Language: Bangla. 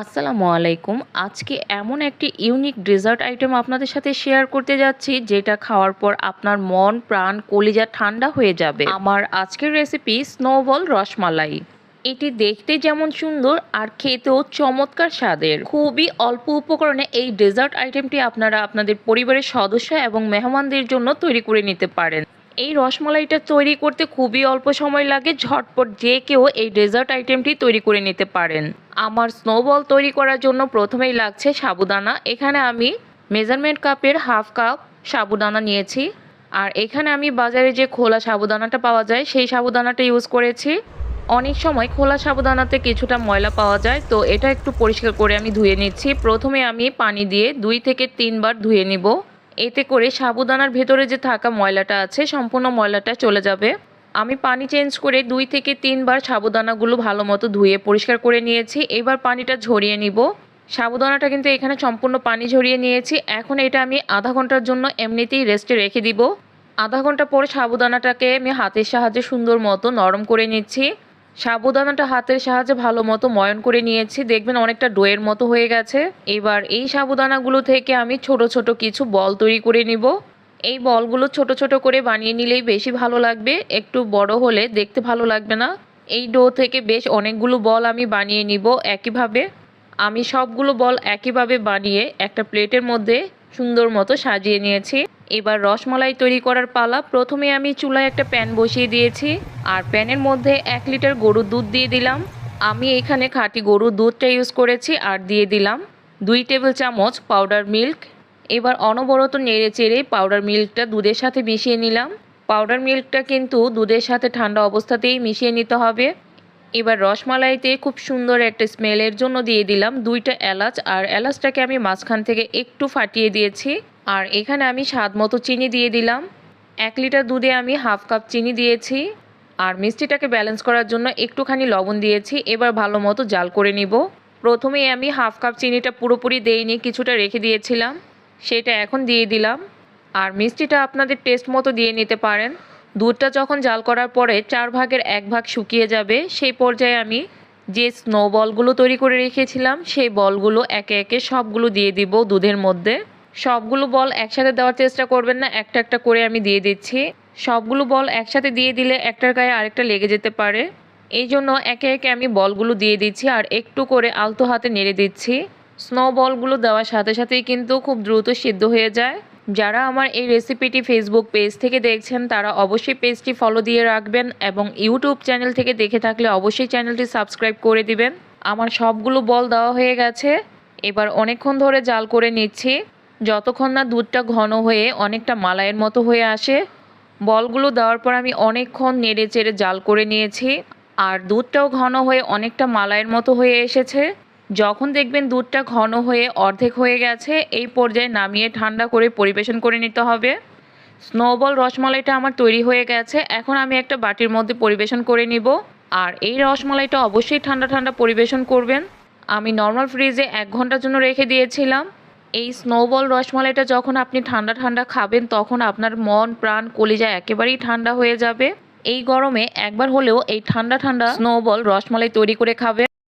আসসালামু আলাইকুম। আজকে এমন একটি ইউনিক ডেজার্ট আইটেম আপনাদের সাথে শেয়ার করতে যাচ্ছি, যেটা খাওয়ার পর আপনার মন, প্রাণ, কলিজা ঠান্ডা হয়ে যাবে। আমার আজকের রেসিপি স্নোবল রসমালাই। এটি দেখতে যেমন সুন্দর আর খেতেও চমৎকার স্বাদের। খুবই অল্প উপকরণে এই ডেজার্ট আইটেমটি আপনারা আপনাদের পরিবারের সদস্য এবং মেহমানদের জন্য তৈরি করে নিতে পারেন। এই রসমালাইটা তৈরি করতে খুবই অল্প সময় লাগে, ঝটপট যে কেউ এই ডেজার্ট আইটেমটি তৈরি করে নিতে পারেন। আমার স্নোবল তৈরি করার জন্য প্রথমেই লাগছে সাবুদানা। এখানে আমি মেজারমেন্ট কাপের হাফ কাপ সাবুদানা নিয়েছি। আর এখানে আমি বাজারে যে খোলা সাবুদানাটা পাওয়া যায়, সেই সাবুদানাটা ইউজ করেছি। অনেক সময় খোলা সাবুদানাতে কিছুটা ময়লা পাওয়া যায়, তো এটা একটু পরিষ্কার করে আমি ধুয়ে নিচ্ছি। প্রথমে আমি পানি দিয়ে দুই থেকে তিনবার ধুয়ে নিব। এতে করে সাবুদানার ভেতরে যে থাকা ময়লাটা আছে, সম্পূর্ণ ময়লাটা চলে যাবে। আমি পানি চেঞ্জ করে দুই থেকে তিনবার সাবুদানাগুলো ভালো মতো ধুয়ে পরিষ্কার করে নিয়েছি। এবার পানিটা ঝরিয়ে নিব। সাবুদানাটা কিন্তু এখানে সম্পূর্ণ পানি ঝরিয়ে নিয়েছি। এখন এটা আমি আধা ঘণ্টার জন্য এমনিতেই রেস্টে রেখে দিব। আধা ঘণ্টা পরে সাবুদানাটাকে আমি হাতের সাহায্যে সুন্দর মতো নরম করে নিচ্ছি। সাবুদানাটা হাতের সাহায্যে ভালো মতো ময়ন করে নিয়েছি। দেখবেন অনেকটা ডোয়ের মতো হয়ে গেছে। এবার এই সাবুদানাগুলো থেকে আমি ছোট ছোট কিছু বল তৈরি করে নিব। এই বলগুলো ছোট ছোট করে বানিয়ে নিলেই বেশি ভালো লাগবে। একটু বড় হলে দেখতে ভালো লাগবে না। এই ডো থেকে বেশ অনেকগুলো বল আমি বানিয়ে নিব একইভাবে। আমি সবগুলো বল একইভাবে বানিয়ে একটা প্লেটের মধ্যে সুন্দর মতো সাজিয়ে নিয়েছি। এবার রসমালাই তৈরি করার পালা। প্রথমে আমি চুলায় একটা প্যান বসিয়ে দিয়েছি। আর প্যানের মধ্যে এক লিটার গরুর দুধ দিয়ে দিলাম। আমি এখানে খাঁটি গরুর দুধটা ইউজ করেছি আর দিয়ে দিলাম দুই টেবিল চামচ পাউডার মিল্ক এবার অনবরত নেড়ে চেড়ে পাউডার মিল্কটা দুধের সাথে মিশিয়ে নিলাম। পাউডার মিল্কটা কিন্তু দুধের সাথে ঠান্ডা অবস্থাতেই মিশিয়ে নিতে হবে। এবার রসমালাইতে খুব সুন্দর একটা স্মেলের জন্য দিয়ে দিলাম দুইটা এলাচ, আর এলাচটাকে আমি মাঝখান থেকে একটু ফাটিয়ে দিয়েছি, আর এখানে আমি স্বাদ মতো চিনি দিয়ে দিলাম। এক লিটার দুধে আমি হাফ কাপ চিনি দিয়েছি, আর মিষ্টিটাকে ব্যালেন্স করার জন্য একটুখানি লবণ দিয়েছি, এবার ভালো মতো জাল করে নিব। প্রথমে আমি হাফ কাপ চিনিটা পুরোপুরি দেইনি কিছুটা রেখে দিয়েছিলাম, সেটা এখন দিয়ে দিলাম, আর মিষ্টিটা আপনাদের টেস্ট মতো দিয়ে নিতে পারেন। দুধটা যখন জাল করার পরে চার ভাগের এক ভাগ শুকিয়ে যাবে, সেই পর্যায়ে আমি যে স্নো বলগুলো তৈরি করে রেখেছিলাম, সেই বলগুলো একে একে সবগুলো দিয়ে দিব দুধের মধ্যে। সবগুলো বল একসাথে দেওয়ার চেষ্টা করবেন না, একটা একটা করে আমি দিয়ে দিচ্ছি। সবগুলো বল একসাথে দিয়ে দিলে একটার গায়ে আরেকটা লেগে যেতে পারে। এই জন্য একে একে আমি বলগুলো দিয়ে দিচ্ছি আর একটু করে আলতো হাতে নেড়ে দিচ্ছি। স্নো বলগুলো দেওয়ার সাথে সাথেই কিন্তু খুব দ্রুত সিদ্ধ হয়ে যায়। যারা আমার এই রেসিপিটি ফেসবুক পেজ থেকে দেখছেন, তারা অবশ্যই পেজটি ফলো দিয়ে রাখবেন এবং ইউটিউব চ্যানেল থেকে দেখে থাকলে অবশ্যই চ্যানেলটি সাবস্ক্রাইব করে দিবেন। আমার সবগুলো বল দেওয়া হয়ে গেছে। এবার অনেকক্ষণ ধরে জাল করে নিচ্ছি। যতক্ষণ না দুধটা ঘন হয়ে অনেকটা মালাইয়ের মতো হয়ে আসে, বলগুলো দেওয়ার পর আমি অনেকক্ষণ নেড়ে চেড়ে জাল করে নিয়েছি। আর দুধটাও ঘন হয়ে অনেকটা মালাইয়ের মতো হয়ে এসেছে। যখন দেখবেন দুধটা ঘন হয়ে অর্ধেক হয়ে গেছে, এই পর্যায়ে নামিয়ে ঠান্ডা করে পরিবেশন করে নিতে হবে। স্নোবল রসমালাইটা আমার তৈরি হয়ে গেছে, এখন আমি একটা বাটির মধ্যে পরিবেশন করে নিব। আর এই রসমালাইটা অবশ্যই ঠান্ডা ঠান্ডা পরিবেশন করবেন। আমি নর্মাল ফ্রিজে এক ঘণ্টার জন্য রেখে দিয়েছিলাম। এই স্নোবল রসমালাইটা যখন আপনি ঠান্ডা ঠান্ডা খাবেন, তখন আপনার মন, প্রাণ, কলিজা একেবারেই ঠান্ডা হয়ে যাবে। এই গরমে একবার হলেও এই ঠান্ডা ঠান্ডা স্নোবল রসমালাই তৈরি করে খাবে